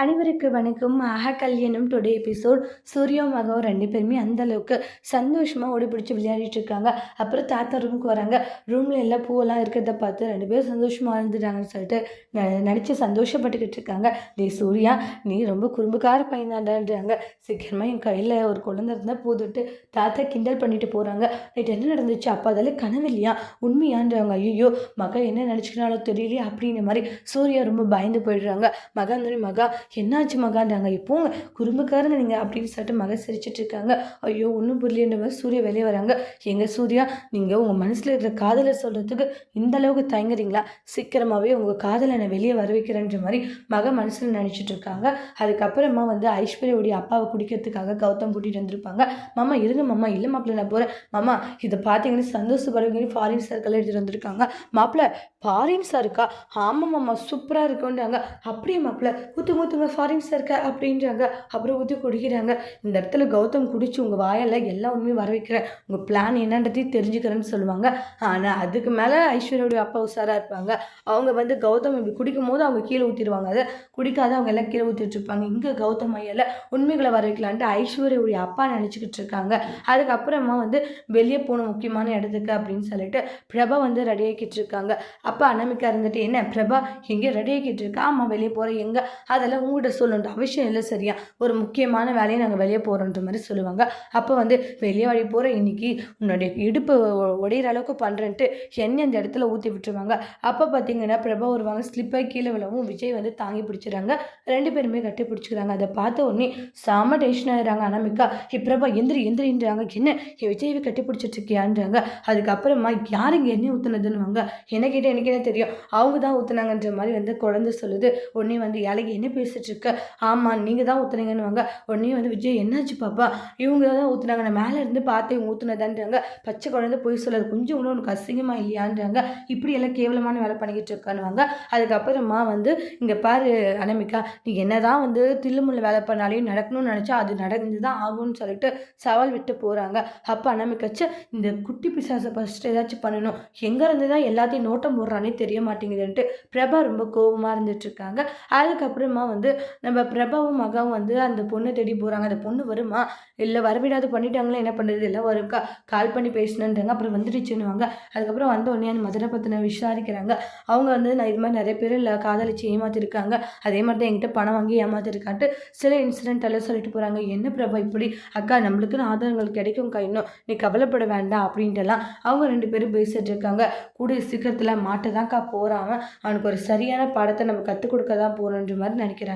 அனைவருக்கு வணக்கம். மகா கல்யாணம் டுடே எபிசோட். சூர்யா மகம் ரெண்டு பேருமே அந்த அளவுக்கு சந்தோஷமாக ஓடி பிடிச்சி விளையாடிட்டு இருக்காங்க. அப்புறம் தாத்தா ரூமுக்கு வராங்க. ரூமில் எல்லாம் பூவெல்லாம் இருக்கிறத பார்த்து ரெண்டு பேரும் சந்தோஷமாக இருந்துட்டாங்கன்னு சொல்லிட்டு ந- நினச்சி சந்தோஷப்பட்டுக்கிட்டு இருக்காங்க. டே சூர்யா நீ ரொம்ப குறும்புக்கார பையனாடான்றாங்க சீக்கிரமாக என் கையில் ஒரு குழந்தை இருந்தால் போதுட்டு தாத்தா கிண்டல் பண்ணிட்டு போகிறாங்க நைட் என்ன நடந்துச்சு? அப்போ அதெல்லாம் கனவு இல்லையா? உண்மையான்றவங்க ஐயோ மகா என்ன நினச்சிக்கிறாலோ தெரியலையே அப்படின்ற மாதிரி சூர்யா ரொம்ப பயந்து போயிடுறாங்க. மகா மகா என்னாச்சு மகான்றாங்க இப்போங்க குறும்புக்காரங்க நீங்கள் அப்படின்னு சொல்லிட்டு மக சிரிச்சிட்டு இருக்காங்க ஐயோ ஒன்றும் புரியலன்ற மாதிரி சூரிய வெளியே வராங்க. எங்கள் சூர்யா நீங்கள் உங்கள் மனசில் இருக்கிற காதலை சொல்கிறதுக்கு இந்த அளவுக்கு தயங்குறீங்களா? சீக்கிரமாகவே உங்கள் காதலை நான் வெளியே வர வைக்கிறேன்ற மாதிரி மக மனசில் நினச்சிட்டு இருக்காங்க அதுக்கப்புறமா வந்து ஐஸ்வர்யாவுடைய அப்பாவை குடிக்கிறதுக்காக கௌதம் கூட்டிகிட்டு வந்திருப்பாங்க. மாமா இருங்க மாமா இல்லை மாப்பிள்ள நான் போகிறேன் மாமா இதை பார்த்தீங்கன்னா சந்தோஷப்படுவீங்கன்னு ஃபாரின் சர்க்கிள் எடுத்துகிட்டு வந்திருக்காங்க. மாப்பிள்ள ஃபாரின் இருக்கா? ஆமாம் மாமா சூப்பராக இருக்குன்றாங்க. அப்படியே மாப்பிள்ள ஊற்று ஊற்றுங்க ஃபாரின் இருக்க அப்படின்றாங்க. அப்புறம் ஊற்றி குடிக்கிறாங்க. இந்த இடத்துல கௌதம் குடிச்சு உங்கள் வாயால் எல்லா உண்மையும் வர வைக்கிறேன். உங்கள் பிளான் என்னன்றதையும் தெரிஞ்சுக்கிறேன்னு சொல்லுவாங்க. ஆனால் அதுக்கு மேலே ஐஸ்வர்யாவுடைய அப்பா உஷாராக இருப்பாங்க. அவங்க வந்து கௌதம் இப்படி குடிக்கும் போது அவங்க கீழே ஊற்றிடுவாங்க அதை குடிக்காத அவங்க எல்லாம் கீழே ஊற்றிட்டு இருப்பாங்க இங்கே கௌதம் ஐயாவில் உண்மைகளை வர வைக்கலான்ட்டு ஐஸ்வர்யாவுடைய அப்பா நினச்சிக்கிட்டு இருக்காங்க. அதுக்கப்புறமா வந்து வெளியே போன முக்கியமான இடத்துக்கு அப்படின்னு சொல்லிட்டு பிரபா வந்து ரெடி ஆகிக்கிட்டு இருக்காங்க. அப்பா அனமிக்கா இருந்துட்டு என்ன பிரபா எங்கே ரெடி ஆகிக்கிட்டு இருக்கா? ஆமாம் வெளியே போகிற எங்கே? அதெல்லாம் உங்கள்கிட்ட சொல்லணுன்ற அவசியம் இல்லை சரியா? ஒரு முக்கியமான வேலையை நாங்கள் வெளியே போகிறோன்ற மாதிரி சொல்லுவாங்க. அப்போ வந்து வெளியே வழி போகிற இன்னைக்கு உன்னுடைய இடுப்பு உடையிற அளவுக்கு பண்ணுறேன்ட்டு எண்ணெய் அந்த இடத்துல ஊற்றி விட்டுருவாங்க. அப்போ பார்த்தீங்கன்னா பிரபா வருவாங்க ஸ்லிப்பாக கீழே விழவும் விஜய் வந்து தாங்கி பிடிச்சிடுறாங்க. ரெண்டு பேருமே கட்டி பிடிச்சிக்கிறாங்க. அதை பார்த்த உடனே செம டென்ஷன் ஆயிடுறாங்க. அனாமிக்கா பிரபா எந்திரி எந்திரின்றாங்க. என்ன? என் விஜயவை கட்டி பிடிச்சிட்ருக்கியான்றாங்க. அதுக்கப்புறமா யாருங்க இங்கே எண்ணெய் ஊற்றுனதுன்னுவாங்க என்ன கேட்டால் எனக்கு என்ன தெரியும். அவங்க தான் ஊற்றுனாங்கன்ற மாதிரி வந்து குழந்தை சொல்லுது. உடனே வந்து இலைக்கு என்ன பேசிட்டு இருக்க ஆமாம் நீங்கள் தான் ஊற்றுனீங்கன்னுவாங்க உடனே வந்து விஜய் என்னாச்சு பாப்பா? இவங்க தான் ஊற்றுனாங்க நான் மேலே இருந்து பார்த்து இவங்க ஊற்றுனதான்றாங்க பச்சை குழந்தை போய் சொல்லாது கொஞ்சம் கூட உனக்கு அசிங்கமாக இல்லையான்றாங்க. இப்படி எல்லாம் கேவலமான வேலை பண்ணிக்கிட்டு இருக்கானுவாங்க அதுக்கப்புறமா வந்து இங்கே பாரு அனமிகா நீ என்ன தான் வந்து தில்லுமுள்ள வேலை பண்ணாலையும் நடக்கணும்னு நினச்சா அது நடந்து தான் ஆகும்னு சொல்லிட்டு சவால் விட்டு போகிறாங்க அப்போ அனமிக்காச்சு இந்த குட்டி பிசாசை ஃபஸ்ட்டு ஏதாச்சும் பண்ணணும். எங்கேருந்து தான் எல்லாத்தையும் நோட்டம் போடுறானே தெரிய மாட்டேங்குதுன்ட்டு. பிரபா ரொம்ப கோபமாக இருந்துட்டு இருக்காங்க அதுக்கப்புறமா வந்து நம்ம பிரபாவும் மகாவும் வந்து அந்த பொண்ணை தேடி போகிறாங்க அந்த பொண்ணு வருமா? இல்லை வரவிடாது பண்ணிட்டாங்களே? என்ன பண்ணுறது எல்லாம் வரும்க்கா கால் பண்ணி பேசினன்றாங்க. அப்புறம் வந்துடுச்சுன்னுவாங்க. அதுக்கப்புறம் வந்த உடனே அந்த மதுரை பற்றின விசாரிக்கிறாங்க. அவங்க வந்து நான் இது மாதிரி நிறைய பேர் இல்லை காதலிச்சு ஏமாற்றிருக்காங்க அதே மாதிரி தான் என்கிட்ட பணம் வாங்கி ஏமாற்றிருக்கான்ட்டு சில இன்சிடென்ட் எல்லாம் சொல்லிட்டு போகிறாங்க என்ன பிரபா இப்படி? அக்கா நம்மளுக்குன்னு ஆதாரங்கள் கிடைக்கும்க்கா இன்னும் நீ கவலைப்பட வேண்டாம் அப்படின்ட்டுலாம் அவங்க ரெண்டு பேரும் பேசிட்டு இருக்காங்க. கூடிய சீக்கிரத்தில் மாட்டதான்க்கா போகிறான் அவனுக்கு ஒரு சரியான பாடத்தை நம்ம கற்றுக் கொடுக்க தான் போகிறோன்ற மாதிரி நினைக்கிறாங்க.